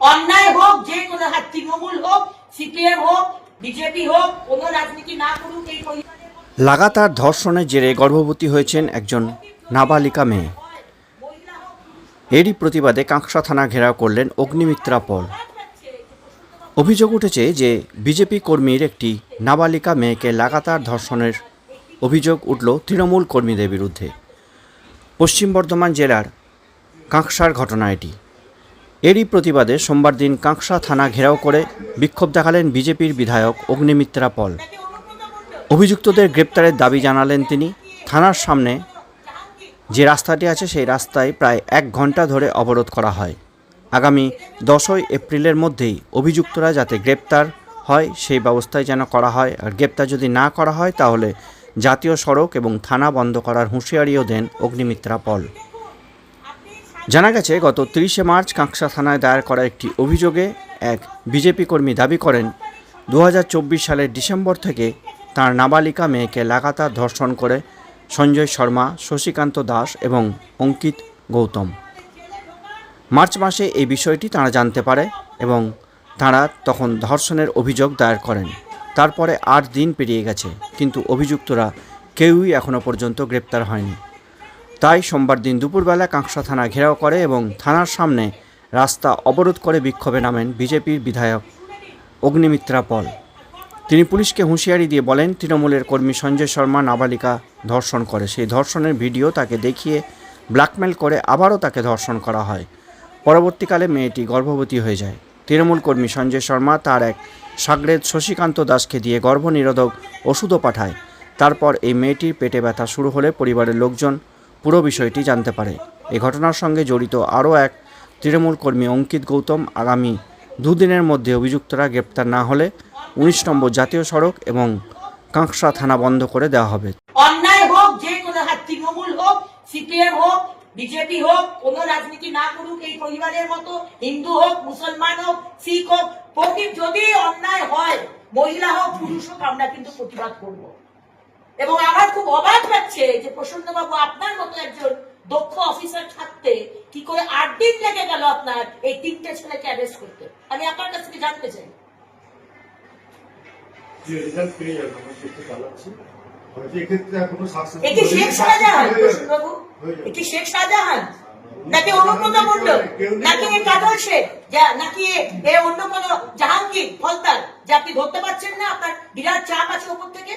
অন্যায় হোক যে কোনো হাত তৃণমূল হোক সিপিএম হোক বিজেপি হোক কোনো রাজনীতি না করুক এই লাগাতার ধর্ষণের জেরে গর্ভবতী হয়েছেন একজন নাবালিকা মেয়ে। এরই প্রতিবাদে কাঁকসা থানা ঘেরাও করলেন অগ্নিমিত্রা পল। অভিযোগ উঠেছে যে বিজেপি কর্মীর একটি নাবালিকা মেয়েকে লাগাতার ধর্ষণের অভিযোগ উঠল তৃণমূল কর্মীদের বিরুদ্ধে। পশ্চিম বর্ধমান জেলার কাঁকসার ঘটনা এটি। এরই প্রতিবাদে সোমবার দিন কাঁকসা থানা ঘেরাও করে বিক্ষোভ দেখালেন বিজেপির বিধায়ক অগ্নিমিত্রা পল। অভিযুক্তদের গ্রেপ্তারের দাবি জানালেন তিনি। থানার সামনে যে রাস্তাটি আছে সেই রাস্তায় প্রায় এক ঘণ্টা ধরে অবরোধ করা হয়। আগামী দশই এপ্রিলের মধ্যেই অভিযুক্তরা যাতে গ্রেপ্তার হয় সেই ব্যবস্থায় যেন করা হয়। আর গ্রেপ্তার যদি না করা হয় তাহলে জাতীয় সড়ক এবং থানা বন্ধ করার হুঁশিয়ারিও দেন অগ্নিমিত্রা পল। জানা গেছে, গত তিরিশে মার্চ কাঁকসা থানায় দায়ের করা একটি অভিযোগে এক বিজেপি কর্মী দাবি করেন দু হাজার চব্বিশ সালের ডিসেম্বর থেকে তার নাবালিকা মেয়েকে লাগাতার ধর্ষণ করে সঞ্জয় শর্মা, শশীকান্ত দাস এবং অঙ্কিত গৌতম। মার্চ মাসে এই বিষয়টি তারা জানতে পারে এবং তারা তখন ধর্ষণের অভিযোগ দায়ের করেন। তারপরে আট দিন পেরিয়ে গেছে, কিন্তু অভিযুক্তরা কেউই এখনও পর্যন্ত গ্রেপ্তার হয়নি। তাই সোমবার দিন দুপুরবেলা কাঁকসা থানা ঘেরাও করে এবং থানার সামনে রাস্তা অবরোধ করে বিক্ষোভে নামেন বিজেপির বিধায়ক অগ্নিমিত্রা পল। তিনি পুলিশকে হুঁশিয়ারি দিয়ে বলেন, তৃণমূলের কর্মী সঞ্জয় শর্মা নাবালিকা ধর্ষণ করে। সেই ধর্ষণের ভিডিও তাকে দেখিয়ে ব্ল্যাকমেল করে আবারও তাকে ধর্ষণ করা হয়। পরবর্তীকালে মেয়েটি গর্ভবতী হয়ে যায়। তৃণমূল কর্মী সঞ্জয় শর্মা তার এক সাগরেদ শশীকান্ত দাসকে দিয়ে গর্ভনিরোধক ওষুধও পাঠায়। তারপর এই মেয়েটির পেটে ব্যথা শুরু হলে পরিবারের লোকজন পুরো বিষয়টি জানতে পারে। এ ঘটনার সঙ্গে জড়িত আরও এক তৃণমূল কর্মী অঙ্কিত গৌতম আগামী দুদিনের মধ্যে অভিযুক্তরা গ্রেপ্তার না হলে উনিশ নম্বর জাতীয় সড়ক এবং কাঁকসা থানা বন্ধ করে দেওয়া হবে। অন্যায় হোক, যে হাত, তৃণমূল হোক, সিপিএম হোক, বিজেপি হোক, কোন রাজনীতি না করুক, এই পরিবারের মতো হিন্দু হোক, মুসলমান হোক, শিখ হোক যদি অন্যায় হয়, মহিলা হোক, পুরুষ হোক, আমরা কিন্তু প্রতিবাদ করব। এবং আমার খুব অবাক লাগছে যে প্রসন্ন বাবু আপনার মতো একজন দক্ষ অফিসার থাকতে কি করে আট দিন লেগে গেল আপনার এই তিনটে ছেলেকে অ্যারেস্ট করতে? আমি আপনার কাছ থেকে জানতে চাই। যে রেজাল্ট পেয়ে যাবে আমরা চেষ্টা চালাচ্ছি। হয়তো এক্ষেত্রে এখনও সাকসেস এটি শেখ শাহজাহান প্রসন্নবাবু? এটি শেখ শাহজাহান? নাকি অনুব্রত মন্ডল নাকি এ কাজল শেখ? যা- নাকি এ- এ অন্য কোন জাহাঙ্গীর ফলতার যে আপনি ধরতে পারছেন না আপনার? বিরাট চাপ আছে উপর থেকে?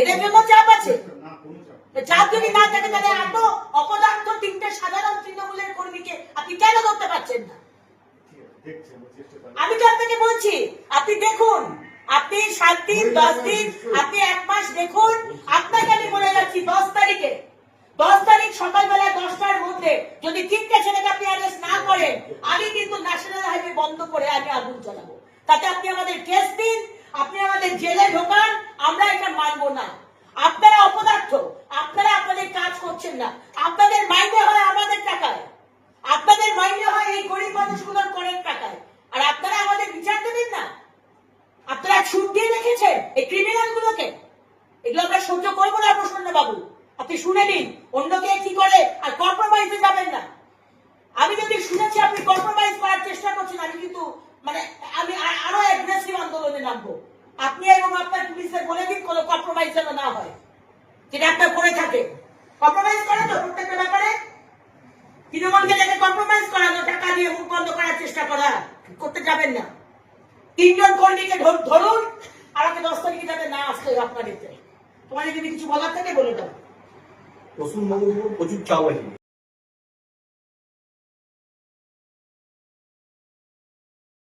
এদের জন্য চাপ আছে? চাপ যদি না থাকে তাহলে এত অপদার্থ তিনটে সাধারণ তৃণমূলের কর্মীকে আপনি কেন ধরতে পারছেন না? ঠিক আছে, দেখছি আমরা চেষ্টা চালাচ্ছি আমি তো আপনাকে বলছি আপনি দেখুন আপনি সাত দিন দশ দিন আপনি এক মাস দেখুন আপনাকে আমি বলে যাচ্ছি দশ তারিখে দশ তারিখ সকালবেলা দশটার মধ্যে যদি তিনটে ছেলেকে আপনি অ্যারেস্ট না করেন আমি কিন্তু ন্যাশনাল হাইওয়ে বন্ধ করে আমি আগুন জ্বালাবো। তাতে আপনি আমাদের কেস দিন আপনি আমাদের জেলে ঢোকান আমরা এটা মানবো না আপনারা অপদার্থ আপনারা আপনাদের কাজ করছেন না। আপনাদের মাইনে হয় আমাদের টাকায়। আপনাদের মাইনে হয় এই গরিব মানুষগুলোর করেন টাকায়। আর আপনারা আমাদের বিচার দেবেন না? আপনারা ছুট দিয়ে রেখেছেন এই ক্রিমিনাল গুলোকে এগুলো আমরা সহ্য করব না প্রসন্ন বাবু আপনি শুনে নিন, অন্যকে কি করে আর কম্প্রোমাইজে যাবেন না। আমি যদি শুনেছি আপনি কম্প্রোমাইজ করার চেষ্টা করছেন, আমি কিন্তু মানে আমি আরও অ্যাগ্রেসিভ আন্দোলনে নামবো। আপনি এবং আপনার পুলিশদের বলে দিন কোনো কম্প্রোমাইজ যেন না হয়। যেটা আপনার করে থাকে। কম্প্রোমাইজ করে তো প্রত্যেকটা ব্যাপারে তৃণমূলকে যাতে কম্প্রোমাইজ করানো টাকা দিয়ে মুখ বন্ধ করার চেষ্টা করা, করতে যাবেন না। তিনজন কর্মীকে ধরুন ধরুন আমাকে দশ তারিখে যাতে না আসতে আপনার এতে তোমাদের যদি কিছু বলার থাকে, বলে দাও। পশ্চিমবঙ্গের উপর প্রচুর চাওয়া